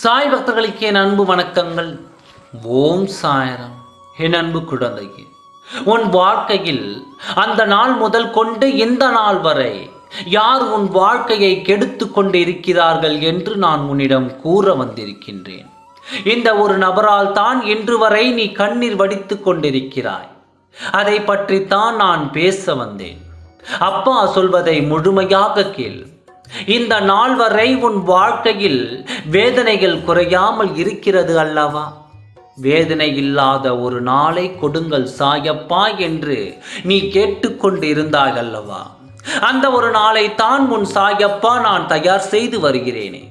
சாய் பக்தர்களுக்கு என் அன்பு வணக்கங்கள். ஓம் சாயரம். என் அன்பு குழந்தையே உன் வாழ்க்கையில் அந்த நாள் முதல் கொண்டு இந்த நாள் வரை யார் உன் வாழ்க்கையை கெடுத்து கொண்டு இருக்கிறார்கள் என்று நான் உன்னிடம் கூற வந்திருக்கின்றேன். இந்த ஒரு நபரால் தான் இன்று வரை நீ கண்ணீர் வடித்து கொண்டிருக்கிறாய். அதை பற்றித்தான் நான் பேச வந்தேன். அப்பா சொல்வதை முழுமையாக கேள். இந்த நாள் வரை உன் வாழ்க்கையில் வேதனைகள் குறையாமல் இருக்கிறது அல்லவா? வேதனை இல்லாத ஒரு நாளை கொடுங்கள் சாயப்பா என்று நீ கேட்டுக்கொண்டு இருந்தாய் அல்லவா? அந்த ஒரு நாளை தான் உன் சாயப்பா நான் தயார் செய்து வருகிறேனே.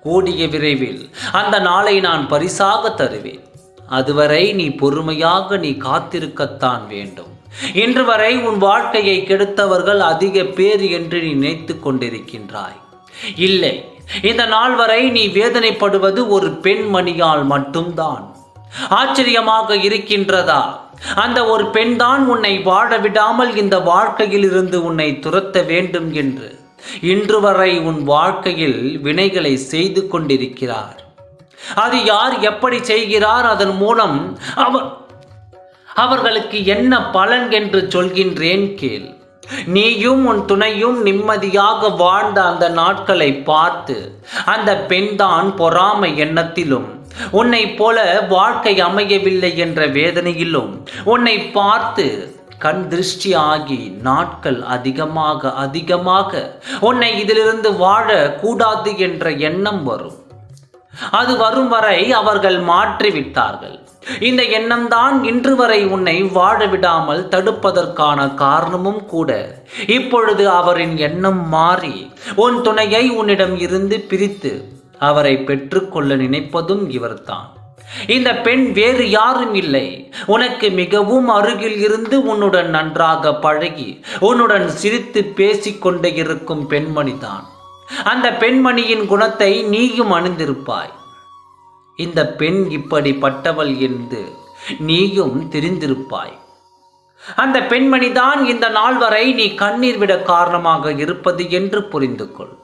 கூடிய விரைவில் அந்த நாளை நான் பரிசாக தருவேன். அதுவரை நீ பொறுமையாக நீ காத்திருக்கத்தான் வேண்டும். இன்று வரை உன் வாழ்க்கையை கெடுத்தவர்கள் அதிக பேர் என்று நீ நினைத்து கொண்டிருக்கின்றாய். இல்லை இந்த நாள் வரை நீ வேதனைப்படுவது ஒரு பெண்மணியால் மட்டும்தான். ஆச்சரியமாக இருக்கின்றதா? அந்த ஒரு பெண்தான் உன்னை வாழ விடாமல் இந்த வாழ்க்கையில் இருந்து உன்னை துரத்த வேண்டும் என்று. இன்று வரை உன் வாழ்க்கையில் வினைகளை செய்து கொண்டிருக்கிறார். அது யார் எப்படி செய்கிறார்? அதன் மூலம் அவர் அவர்களுக்கு என்ன பலன் என்று சொல்கின்றேன் கேள். நீயும் உன் துணையும் நிம்மதியாக வாழ்ந்த அந்த நாட்களை பார்த்து அந்த பெண்தான் பொறாமை எண்ணத்திலும் உன்னை போல வாழ்க்கை அமையவில்லை என்ற வேதனையிலும் உன்னை பார்த்து கண் திருஷ்டி ஆகி நாட்கள் அதிகமாக அதிகமாக உன்னை இதிலிருந்து வாழ கூடாது என்ற எண்ணம் வரும். அது வரும் வரை அவர்கள் மாற்றிவிட்டார்கள். இந்த எண்ணம்தான் இன்று வரை உன்னை வாழ விடாமல் தடுப்பதற்கான காரணமும் கூட. இப்பொழுது அவரின் எண்ணம் மாறி உன் துணையை உன்னிடம் இருந்து பிரித்து அவரை பெற்றுக்கொள்ள நினைப்பதும் இவர்தான். இந்த பெண் வேறு யாரும் இல்லை. உனக்கு மிகவும் அருகில் இருந்து உன்னுடன் நன்றாக பழகி உன்னுடன் சிரித்து பேசிக்கொண்டே இருக்கும் பெண்மணிதான். அந்த பெண்மணியின் குணத்தை நீயும் அணிந்திருப்பாய். இந்த பெண் இப்படிப்பட்டவள் என்று நீயும் தெரிந்திருப்பாய். அந்த பெண்மணிதான் இந்த நாள் வரை நீ கண்ணீர் விட காரணமாக இருப்பது என்று புரிந்து கொள்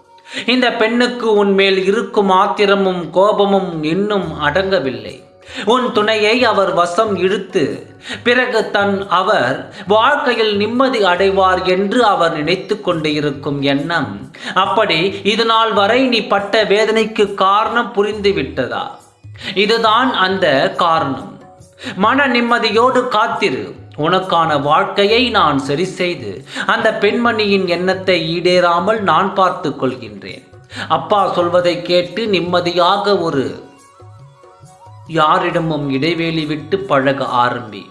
இந்த பெண்ணுக்கு உன்மேல் இருக்கும் ஆத்திரமும் கோபமும் இன்னும் அடங்கவில்லை. உன் துணையை அவர் வசம் இழுத்து பிறகு தன் அவர் வாழ்க்கையில் நிம்மதி அடைவார் என்று அவர் நினைத்து கொண்டு இருக்கும் எண்ணம் அப்படி இது நாள் வரை நீ பட்ட வேதனைக்கு காரணம் புரிந்து விட்டதா இதுதான் அந்த காரணம். மன நிம்மதியோடு காத்திரு. உனக்கான வாழ்க்கையை நான் சரி செய்து அந்த பெண்மணியின் எண்ணத்தை ஈடேறாமல் நான் பார்த்து கொள்கின்றேன். அப்பா சொல்வதை கேட்டு நிம்மதியாக ஒரு யாரிடமும் இடைவேளி விட்டு பழக ஆரம்பி.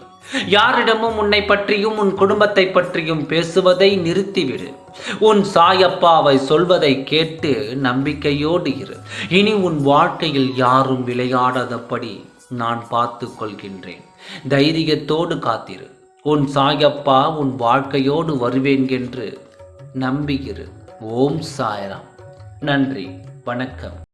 யாரிடமும் உன்னை பற்றியும் உன் குடும்பத்தை பற்றியும் பேசுவதை நிறுத்திவிடு. உன் சாயப்பாவை சொல்வதை கேட்டு நம்பிக்கையோடு இரு. இனி உன் வாழ்க்கையில் யாரும் விளையாடாதபடி நான் பார்த்து கொள்கின்றேன் தைரியத்தோடு காத்திரு. உன் சாயப்பா உன் வாழ்க்கையோடு வருவேன் என்று நம்புகிறு ஓம் சாயராம். நன்றி. வணக்கம்.